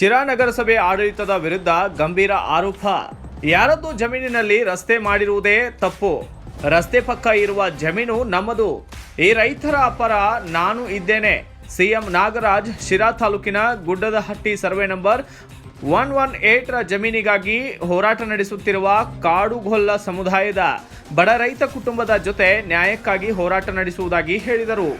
ಶಿರಾ ನಗರಸಭೆ ಆಡಳಿತದ ವಿರುದ್ಧ ಗಂಭೀರ ಆರೋಪ. ಯಾರದ್ದು ಜಮೀನಿನಲ್ಲಿ ರಸ್ತೆ ಮಾಡಿರುವುದೇ ತಪ್ಪು. ರಸ್ತೆ ಪಕ್ಕ ಇರುವ ಜಮೀನು ನಮ್ಮದು. ಈ ರೈತರ ಅಪರ ನಾನು ಇದ್ದೇನೆ. ಸಿಎಂ ನಾಗರಾಜ್, ಶಿರಾ ತಾಲೂಕಿನ Guddadahatti survey number one one ಏಟ್ರ ಜಮೀನಿಗಾಗಿ ಹೋರಾಟ ನಡೆಸುತ್ತಿರುವ ಕಾಡುಗೊಲ್ಲ ಸಮುದಾಯದ ಬಡ ರೈತ ಕುಟುಂಬದ ಜೊತೆ ನ್ಯಾಯಕ್ಕಾಗಿ ಹೋರಾಟ ನಡೆಸುವುದಾಗಿ ಹೇಳಿದರು.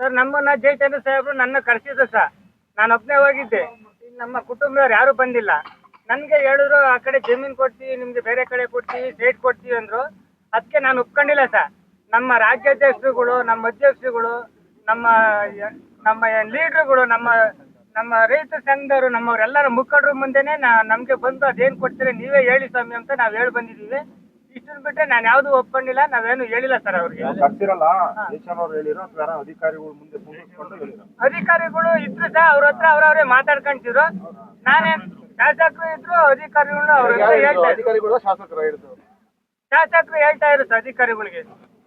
ಸರ್, ನಮ್ಮನ್ನ ಜಯಚಂದ್ರ ಸಾಹೇಬ್ರು ನನ್ನ ಕರೆಸಿದ್ರು ಸರ್. ನಾನು ಒಬ್ಬನೇ ಹೋಗಿದ್ದೆ. ನಮ್ಮ ಕುಟುಂಬದವ್ರು ಯಾರು ಬಂದಿಲ್ಲ. ನನ್ಗೆ ಹೇಳಿದ್ರು, ಆ ಕಡೆ ಜಮೀನ್ ಕೊಡ್ತೀವಿ, ನಿಮ್ಗೆ ಬೇರೆ ಕಡೆ ಕೊಡ್ತೀವಿ ಸೇಟ್ ಕೊಡ್ತೀವಿ ಅಂದ್ರು. ಅದಕ್ಕೆ ನಾನು ಒಪ್ಕೊಂಡಿಲ್ಲ ಸರ್. ನಮ್ಮ ರಾಜ್ಯಾಧ್ಯಕ್ಷರುಗಳು, ನಮ್ಮ ಅಧ್ಯಕ್ಷರುಗಳು, ನಮ್ಮ ನಮ್ಮ ಲೀಡರ್ಗಳು ನಮ್ಮ ನಮ್ಮ ರೈತ ಸಂಘದವರು, ನಮ್ಮವರೆಲ್ಲರ ಮುಖಂಡರ ಮುಂದೆನೆ ನಾ, ನಮಗೆ ಬಂದು ಅದೇನ್ ಕೊಡ್ತೀರಿ, ನೀವೇ ಹೇಳಿ ಸ್ವಾಮಿ ಅಂತ ನಾವು ಹೇಳಿ ಬಂದಿದ್ದೀವಿ. ಇಷ್ಟನ್ನು ಬಿಟ್ಟರೆ ನಾನು ಯಾವ್ದು ಒಪ್ಕೊಂಡಿಲ್ಲ ನಾವೇನು ಹೇಳಿಲ್ಲ ಸರ್ ಅವ್ರಿಗೆ. ಕರ್ಸಿರಲ್ಲ ದೇಶನ್ ಅವ್ರು ಹೇಳಿರೋ ಅಥವಾ ಯಾರೋ ಅಧಿಕಾರಿಗಳು ಮುಂದೆ ಹೇಳಿರೋ ಅಧಿಕಾರಿಗಳು ಇದ್ರು ಸಹ ಅವ್ರ ಹತ್ರ ಅವ್ರವ್ರೇ ಮಾತಾಡ್ಕೊಂತಿದ್ರು. ನಾನೇ ಶಾಸಕರು ಇದ್ರು ಅಧಿಕಾರಿಗಳು ಅವ್ರ ಹತ್ರ ಹೇಳ್ತಾ ಇದ್ರು. ಅಧಿಕಾರಿಗಳು ಶಾಸಕರು ಹೇಳ್ತಾ ಇದ್ರು ಸರ್ ಅಧಿಕಾರಿಗಳಿಗೆ.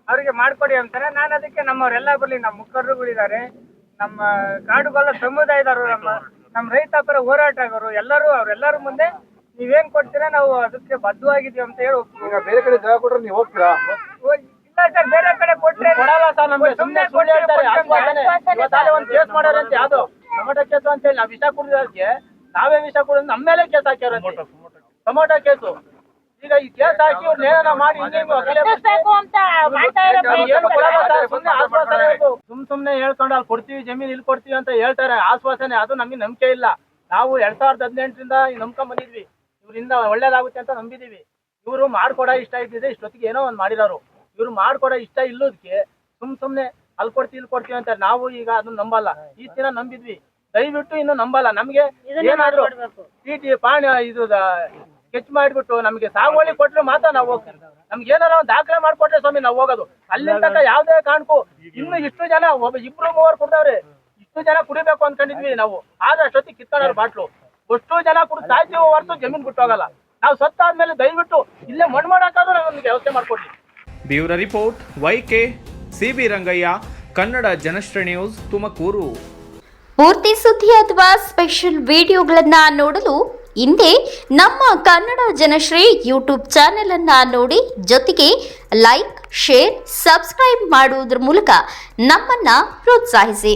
ಅವ್ರಿಗೆ ಮಾಡ್ಕೊಡಿ ಅಂತಾರೆ. ನಾನು ಅದಕ್ಕೆ ನಮ್ಮವರೆಲ್ಲ ಬರ್ಲಿ ನಮ್ಮ ಮುಖಂಡರುಗಳಿದ್ದಾರೆ ನಮ್ಮ ಕಾಡುಗೊಲ್ಲ ಸಮುದಾಯದವರು ನಮ್ಮ ನಮ್ಮ ರೈತಾಪರ ಹೋರಾಟಗಾರರು ಎಲ್ಲರೂ ಅವರೆಲ್ಲರ ಮುಂದೆ ನೀವೇನ್ ಕೊಡ್ತೀರಾ? ನಾವು ಅದಕ್ಕೆ ಬದ್ಧವಾಗಿದ್ದೀವಿ ಅಂತ ಹೇಳಿ. ಈಗ ಬೇರೆ ಕಡೆ ಜಾಗ ಕೊಟ್ರೆ ನೀವು ಹೋಗ್ತೀರಾ? ಇಲ್ಲ ಸರ್ ಬೇರೆ ಕಡೆ ಕೊಟ್ರೆ ಕೊಡಲ್ಲ ಸರ್ ನಮ್ಗೆ ಸುಮ್ಮನೆ ಸುಳ್ಳು ಹೇಳ್ತಾರೆ. ಇವತ್ತಾಲೆ ಒಂದು ಕೇಸ್ ಮಾಡೋರಂತೆ ಅಂತ ಯಾವ್ದು? ಟೊಮೊಟೊ ಕೇಸು ಅಂತ ಹೇಳಿ ನಾವು ವಿಷ ಕುಡಿದಕ್ಕೆ ನಾವೇ ವಿಷ ಕುಡಿದ್ ನಮ್ಮ ಮೇಲೆ ಕೇಸ್ ಹಾಕ್ಯಾರ ಟೊಮೊಟೊ ಕೇಸು. ಈಗ ಈ ಕೇಸ್ ಹಾಕಿ ಇವ್ರು ನೇರನ ಮಾಡಿ. ಸುಮ್ ಸುಮ್ನೆ ಹೇಳ್ಕೊಂಡು ಅಲ್ಲಿ ಕೊಡ್ತೀವಿ ಜಮೀನ್ ಇಲ್ಲಿ ಕೊಡ್ತೀವಿ ಅಂತ ಹೇಳ್ತಾರೆ. ಆಶ್ವಾಸನೆ ಅದು ನಮ್ಗೆ ನಂಬಿಕೆ ಇಲ್ಲ. ನಾವು ಎರಡ್ ಸಾವಿರದ ಹದಿನೆಂಟರಿಂದ ನಂಬ್ಕೊಂಡ್ ಬಂದಿದ್ವಿ. ಇವರಿಂದ ಒಳ್ಳೇದಾಗುತ್ತೆ ಅಂತ ನಂಬಿದೀವಿ. ಇವರು ಮಾಡ್ಕೊಡ ಇಷ್ಟ ಇದ್ದಿದೆ ಇಷ್ಟೊತ್ತಿಗೆ ಏನೋ ಒಂದು ಮಾಡಿರೋರು. ಇವ್ರು ಮಾಡ್ಕೊಡ ಇಷ್ಟ ಇಲ್ಲೋದಕ್ಕೆ ಸುಮ್ ಸುಮ್ನೆ ಅಲ್ಲಿ ಕೊಡ್ತೀವಿ ಇಲ್ಲಿ ಕೊಡ್ತೀವಿ ಅಂತ ನಾವು ಈಗ ಅದನ್ನ ನಂಬಲ್ಲ. ಈ ದಿನ ನಂಬಿದ್ವಿ. ದಯವಿಟ್ಟು ಇನ್ನು ನಂಬಲ್ಲ. ನಮ್ಗೆ ಏನಾದ್ರು ಟಿ ಪಾಣಿ ಇದು ಸ್ಕೆಚ್ ಮಾಡಿಬಿಟ್ಟು ನಮ್ಗೆ ಸಾಗುವಳಿ ಕೊಟ್ರೆ ಮಾತ್ರ ನಾವು ಹೋಗ್ತೀವಿ ನಮ್ಗೆ ಏನಾರ ಒಂದು ದಾಖಲೆ ಮಾಡ್ಕೊಟ್ರೆ ಸ್ವಾಮಿ ನಾವು ಹೋಗೋದು. ಅಲ್ಲಿ ತನಕ ಯಾವ್ದೇ ಕಾರಣಕ್ಕೂ ಇನ್ನು ಇಷ್ಟು ಜನ ಒಬ್ಬ ಇಬ್ರು ಮೂವರು ಕುಡ್ದವ್ರೆ. ಇಷ್ಟು ಜನ ಕುಡಿಬೇಕು ಅನ್ಕೊಂಡಿದ್ವಿ ನಾವು. ಆದ್ರೆ ಅಷ್ಟೊತ್ತಿಗೆ ಕಿತ್ತಾಡೋರು ಬಾಟ್ಲು. ಅಷ್ಟು ಜನ ಕೂಡ ಸಾಯ್ತೀವಿ ಹೊರತು ಜಮೀನ್ ಬಿಟ್ಟು ಹೋಗಲ್ಲ. ನಾವು ಸತ್ತಾದ್ಮೇಲೆ ದಯವಿಟ್ಟು ಇಲ್ಲೇ ಮಣ್ಣು ಮಾಡಕ್ಕಾದ್ರೂ ನಮಗೆ ವ್ಯವಸ್ಥೆ ಮಾಡ್ಕೊಡ್ತೀವಿ. Bureau report YK CB Rangaiah Kannada Janashree news Tumakuru. ಪೂರ್ತಿ ಸುದ್ದಿ ಅಥವಾ ಸ್ಪೆಷಲ್ ವಿಡಿಯೋಗಳನ್ನ ನೋಡಲು ಹಿಂದೆ ನಮ್ಮ ಕನ್ನಡ ಜನಶ್ರೀ ಯೂಟ್ಯೂಬ್ ಚಾನೆಲ್ ಅನ್ನ ನೋಡಿ ಜೊತೆಗೆ ಲೈಕ್ ಶೇರ್ ಸಬ್ಸ್ಕ್ರೈಬ್ ಮಾಡುವುದರ ಮೂಲಕ ನಮ್ಮನ್ನ ಪ್ರೋತ್ಸಾಹಿಸಿ.